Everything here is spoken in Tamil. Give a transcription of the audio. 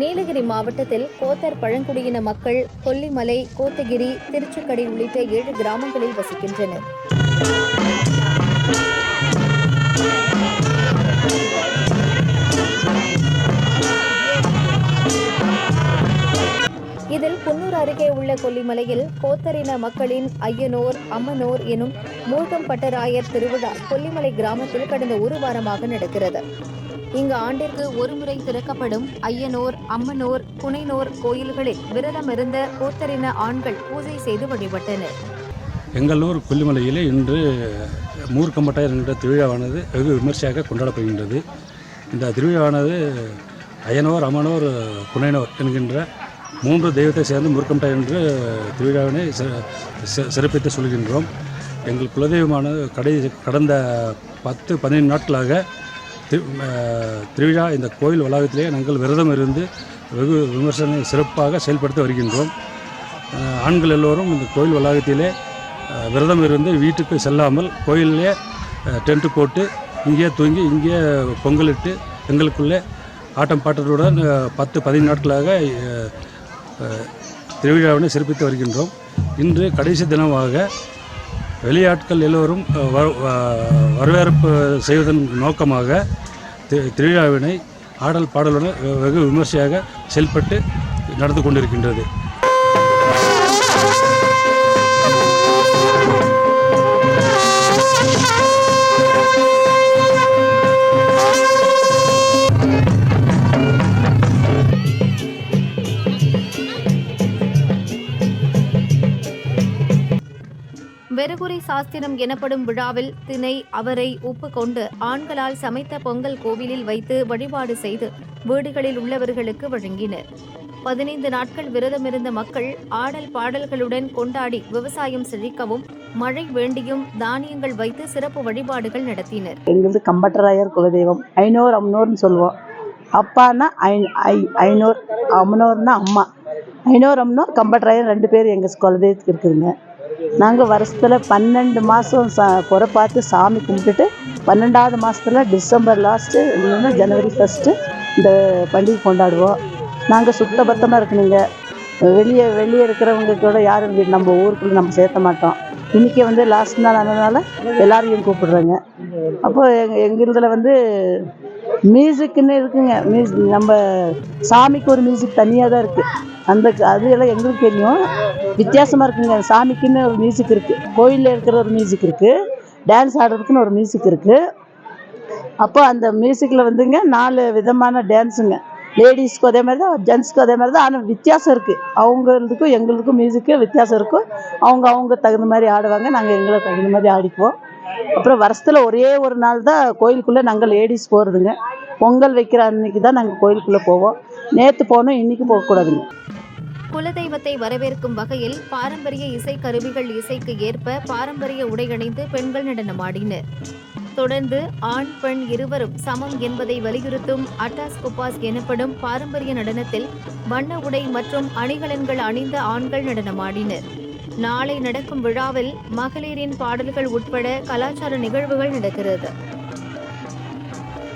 நீலகிரி மாவட்டத்தில் கோத்தர் பழங்குடியின மக்கள் கொல்லிமலை கோத்தகிரி திருச்சிக்கடை உள்ளிட்ட ஏழு கிராமங்களில் வசிக்கின்றனர். இதில் குன்னூர் அருகே உள்ள கொல்லிமலையில் கோத்தரின மக்களின் ஐயனோர் அம்மனோர் எனும் மூழ்கம் பட்டராயர் திருவிழா கொல்லிமலை கிராமத்தில் கடந்த ஒரு வாரமாக நடக்கிறது. இங்கு ஆண்டிற்கு ஒருமுறை திறக்கப்படும் ஐயனோர் அம்மனோர் புனைனோர் கோயில்களில் விரதமிருந்த கோத்தரின ஆண்கள் பூஜை செய்து வழிபட்டனர். எங்களூர் கொல்லிமலையில் கொல்லிமலையிலே இன்று மூர்க்கம்பட்டாய் என்கிற திருவிழாவானது வெகு விமர்சையாக கொண்டாடப்படுகின்றது. இந்த திருவிழாவானது அயனோர் அமனோர் புனைனோர் என்கின்ற மூன்று தெய்வத்தை சேர்ந்து மூர்க்கம்பட்டாய் என்று திருவிழாவினை சிறப்பித்து சொல்கின்றோம். எங்கள் குலதெய்வமானது கடை கடந்த பத்து பதினைந்து நாட்களாக திருவிழா இந்த கோயில் வளாகத்திலே நாங்கள் விரதம் இருந்து வெகு விமர்சன சிறப்பாக செயல்படுத்தி வருகின்றோம். ஆண்கள் எல்லோரும் இந்த கோயில் வளாகத்திலே விரதம் இருந்து வீட்டுக்கு செல்லாமல் கோயிலே டென்ட் போட்டு இங்கேயே தூங்கி இங்கேயே பொங்கலிட்டு எங்களுக்குள்ளே ஆட்டம் பாட்டத்துடன் பத்து பதினைந்து நாட்களாக திருவிழாவினை சிறப்பித்து வருகின்றோம். இன்று கடைசி தினமாக வெளியாட்கள் எல்லோரும் வ- வரவேற்பு செய்வதன் நோக்கமாக தி- திருவிழாவினை ஆடல் பாடலுடன் வெகு விமர்சையாக செயல்பட்டு நடந்து கொண்டிருக்கின்றது. வெறுகுறி சாஸ்திரம் எனப்படும் விழாவில் திணை அவரை உப்பு கொண்டு ஆண்களால் சமைத்த பொங்கல் கோவிலில் வைத்து வழிபாடு செய்து வீடுகளில் உள்ளவர்களுக்கு வழங்கினர். பதினைந்து நாட்கள் விரதமிருந்த மக்கள் ஆடல் பாடல்களுடன் கொண்டாடி விவசாயம் செழிக்கவும் மழை வேண்டியும் தானியங்கள் வைத்து சிறப்பு வழிபாடுகள் நடத்தினர். எங்களது கம்பட்டராயர் குலதெய்வம் ஐநூறு அம்னோர்னு சொல்லுவோம். அப்பான்னா ஐ ஐ ஐநூறு அம்னோர்னா அம்மா. ஐநூறு அம்னோர் கம்பட்டராயர் ரெண்டு பேர் எங்கள் குலதெய்வத்துக்கு இருக்குதுங்க. நாங்கள் வருஷத்தில் பன்னெண்டு மாதம் சா குறை பார்த்து சாமி கும்பிட்டுட்டு பன்னெண்டாவது மாதத்துல டிசம்பர் லாஸ்ட்டு இல்லைன்னா ஜனவரி ஃபஸ்ட்டு இந்த பண்டிகை கொண்டாடுவோம். நாங்கள் சுத்தபத்தமாக இருக்கணுங்க. வெளியே வெளியே இருக்கிறவங்க கூட யாரும் நம்ம ஊருக்குள்ளே நம்ம சேர்த்த மாட்டோம். இன்றைக்கி வந்து லாஸ்ட் நாள் ஆனதுனால எல்லாரையும் கூப்பிடுறோங்க. அப்போது எங்கள் எங்களுதில் வந்து மியூசிக்குன்னு இருக்குங்க. மியூசிக் நம்ம சாமிக்கு ஒரு மியூசிக் தனியாக தான் இருக்குது அந்த அது எல்லாம் எங்களுக்கு தெரியும். வித்தியாசமாக இருக்குங்க. சாமிக்குன்னு ஒரு மியூசிக் இருக்குது கோயிலில் இருக்கிற ஒரு மியூசிக் இருக்குது டான்ஸ் ஆடுறதுக்குன்னு ஒரு மியூசிக் இருக்குது அப்போ அந்த மியூசிக்கில் வந்துங்க நாலு விதமான டான்ஸுங்க லேடிஸ்க்கு அதே மாதிரி தான் ஜென்ஸ்க்கு அதே மாதிரி தான். ஆனால் வித்தியாசம் இருக்குது அவங்களுக்கும் எங்களுக்கும் மியூசிக்கும் வித்தியாசம் இருக்கும். அவங்க அவங்க தகுந்த மாதிரி ஆடுவாங்க. நாங்கள் எங்களுக்கு தகுந்த மாதிரி ஆடிக்குவோம். அப்புறம் வருஷத்தில் ஒரே ஒரு நாள் தான் கோயிலுக்குள்ளே நாங்கள் லேடிஸ் போகிறதுங்க பொங்கல் வைக்கிற அன்னைக்கு தான் நாங்கள் கோயிலுக்குள்ளே போவோம். நேற்று போனோம் இன்றைக்கி போகக்கூடாதுங்க. குலதெய்வத்தை வரவேற்கும் வகையில் பாரம்பரிய இசை கருவிகள் இசைக்கு ஏற்ப பாரம்பரிய உடை அணிந்து பெண்கள் நடனமாடினர் தொடர்ந்து ஆண் பெண் இருவரும் சமம் என்பதை வலியுறுத்தும் அட்டாஸ் குப்பாஸ் எனப்படும் பாரம்பரிய நடனத்தில் வண்ண உடை மற்றும் அணிகலன்கள் அணிந்த ஆண்கள் நடனமாடினர் நாளை நடக்கும் விழாவில் மகளிரின் பாடல்கள் உட்பட கலாச்சார நிகழ்வுகள் நடக்கிறது.